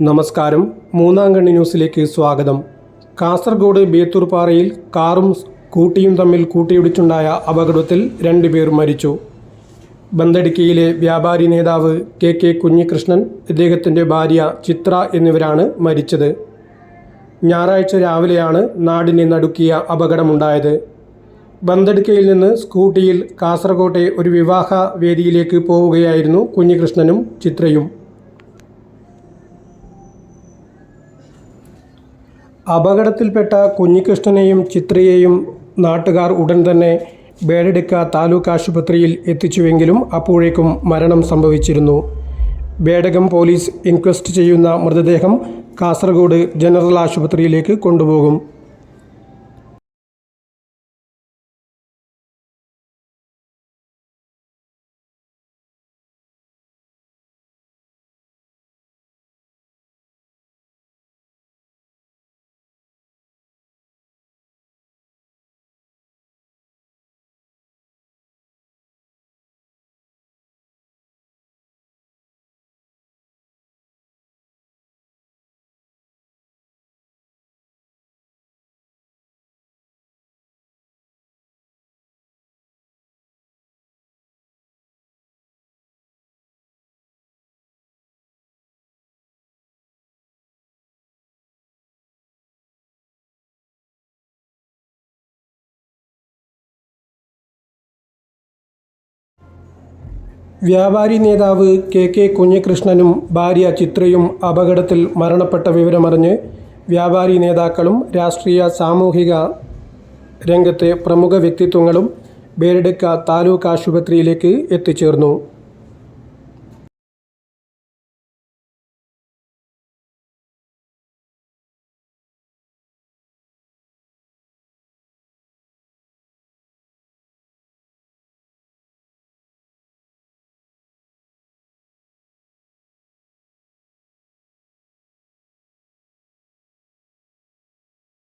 നമസ്കാരം. മൂന്നാം കണ്ണി ന്യൂസിലേക്ക് സ്വാഗതം. കാസർഗോഡ് ബേത്തൂർപാറയിൽ കാറും സ്കൂട്ടിയും തമ്മിൽ കൂട്ടിയിടിച്ചുണ്ടായ അപകടത്തിൽ രണ്ടുപേർ മരിച്ചു. ബന്തടിക്കയിലെ വ്യാപാരി നേതാവ് കെ കെ കുഞ്ഞികൃഷ്ണൻ ഇദ്ദേഹത്തിന്റെ ഭാര്യ ചിത്ര എന്നിവരാണ് മരിച്ചത്. ഞായറാഴ്ച രാവിലെയാണ് നാടിനെ നടുക്കിയ അപകടമുണ്ടായത്. ബന്ദടുക്കയിൽ നിന്ന് സ്കൂട്ടിയിൽ കാസർഗോട്ടെ ഒരു വിവാഹ വേദിയിലേക്ക് പോവുകയായിരുന്നു കുഞ്ഞികൃഷ്ണനും ചിത്രയും. അപകടത്തിൽപ്പെട്ട കുഞ്ഞികൃഷ്ണനെയും ചിത്രയെയും നാട്ടുകാർ ഉടൻ തന്നെ ബേഡെടുക്ക താലൂക്ക് ആശുപത്രിയിൽ എത്തിച്ചുവെങ്കിലും അപ്പോഴേക്കും മരണം സംഭവിച്ചിരുന്നു. ബേഡകം പോലീസ് ഇൻക്വസ്റ്റ് ചെയ്യുന്ന മൃതദേഹം കാസർഗോഡ് ജനറൽ ആശുപത്രിയിലേക്ക് കൊണ്ടുപോകും. വ്യാപാരി നേതാവ് കെ കെ കുഞ്ഞികൃഷ്ണനും ഭാര്യ ചിത്രയും അപകടത്തിൽ മരണപ്പെട്ട വിവരമറിഞ്ഞ് വ്യാപാരി നേതാക്കളും രാഷ്ട്രീയ സാമൂഹിക രംഗത്തെ പ്രമുഖ വ്യക്തിത്വങ്ങളും ബേരടുക്ക താലൂക്ക് ആശുപത്രിയിലേക്ക് എത്തിച്ചേർന്നു.